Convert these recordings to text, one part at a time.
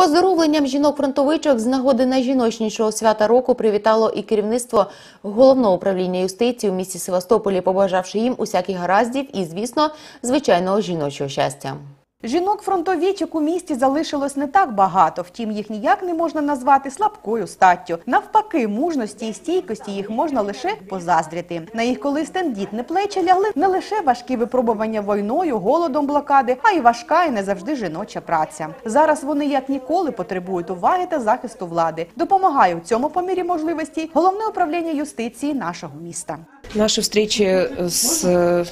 Поздоровленням жінок-фронтовичок з нагоди найжіночнішого свята року привітало і керівництво головного управління юстиції у місті Севастополі, побажавши їм усяких гараздів і, звісно, звичайного жіночого щастя. Жінок-фронтовічок у місті залишилось не так багато, втім їх ніяк не можна назвати слабкою статтю. Навпаки, мужності і стійкості їх можна лише позаздрити. На їх колись тендітне плечі лягли не лише важкі випробування війною, голодом блокади, а й важка і не завжди жіноча праця. Зараз вони як ніколи потребують уваги та захисту влади. Допомагає у цьому по мірі можливості головне управління юстиції нашого міста. Встречи с э,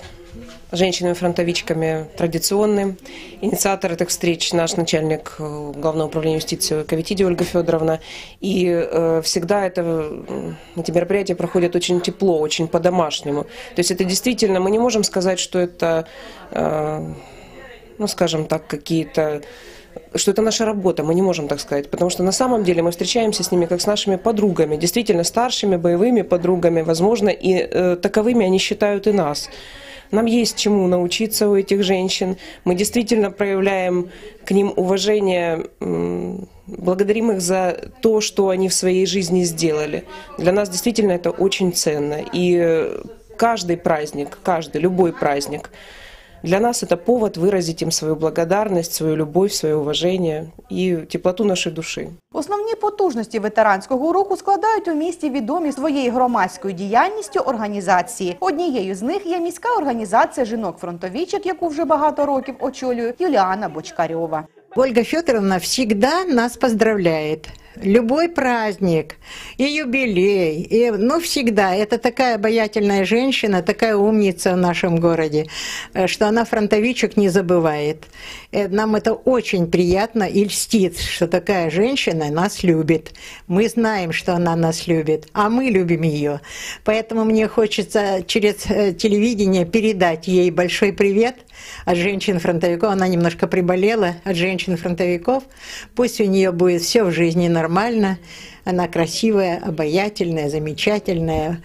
женщинами-фронтовичками традиционны. Инициатор этих встреч наш начальник э, Главного управления юстиции Кавитиди Ольга Федоровна. И э, всегда это, эти мероприятия проходят очень тепло, очень по-домашнему. То есть это действительно, мы не можем сказать, что это, э, ну скажем так, какие-то что это наша работа, мы не можем так сказать, потому что на самом деле мы встречаемся с ними как с нашими подругами, действительно старшими боевыми подругами, возможно, и э, таковыми они считают и нас. Нам есть чему научиться у этих женщин. Мы действительно проявляем к ним уважение, благодарим их за то, что они в своей жизни сделали. Для нас действительно это очень ценно. И каждый праздник, каждый, любой праздник, для нас это повод выразить им свою благодарность, свою любовь, свое уважение и теплоту нашей души. Основні потужності ветеранського руху складають у місті відомі своєю громадською діяльністю організації. Однією з них є міська організація жінок-фронтовічок, яку вже багато років очолює Юліана Бочкарьова. Ольга Федоровна всегда нас поздравляет. Любой праздник и юбилей, и, ну, всегда. Это такая обаятельная женщина, такая умница в нашем городе, э, что она фронтовичек не забывает. Э, Нам это очень приятно и льстит, что такая женщина нас любит. Мы знаем, что она нас любит, а мы любим ее. Поэтому мне хочется через э, телевидение передать ей большой привет от женщин-фронтовиков. Она немножко приболела от женщин-фронтовиков. Пусть у нее будет все в жизни нормально. Она красивая, обаятельная, замечательная.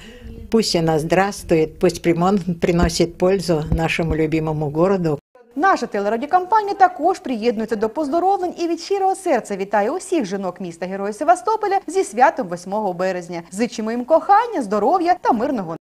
Пусть она здравствует, пусть примон- приносит пользу нашему любимому городу. Наша телерадіокампанія також приєднується до поздоровлень і від щирого серця вітає усіх жінок міста Героїв Севастополя зі святом 8 березня. Зичимо їм кохання, здоров'я та мирного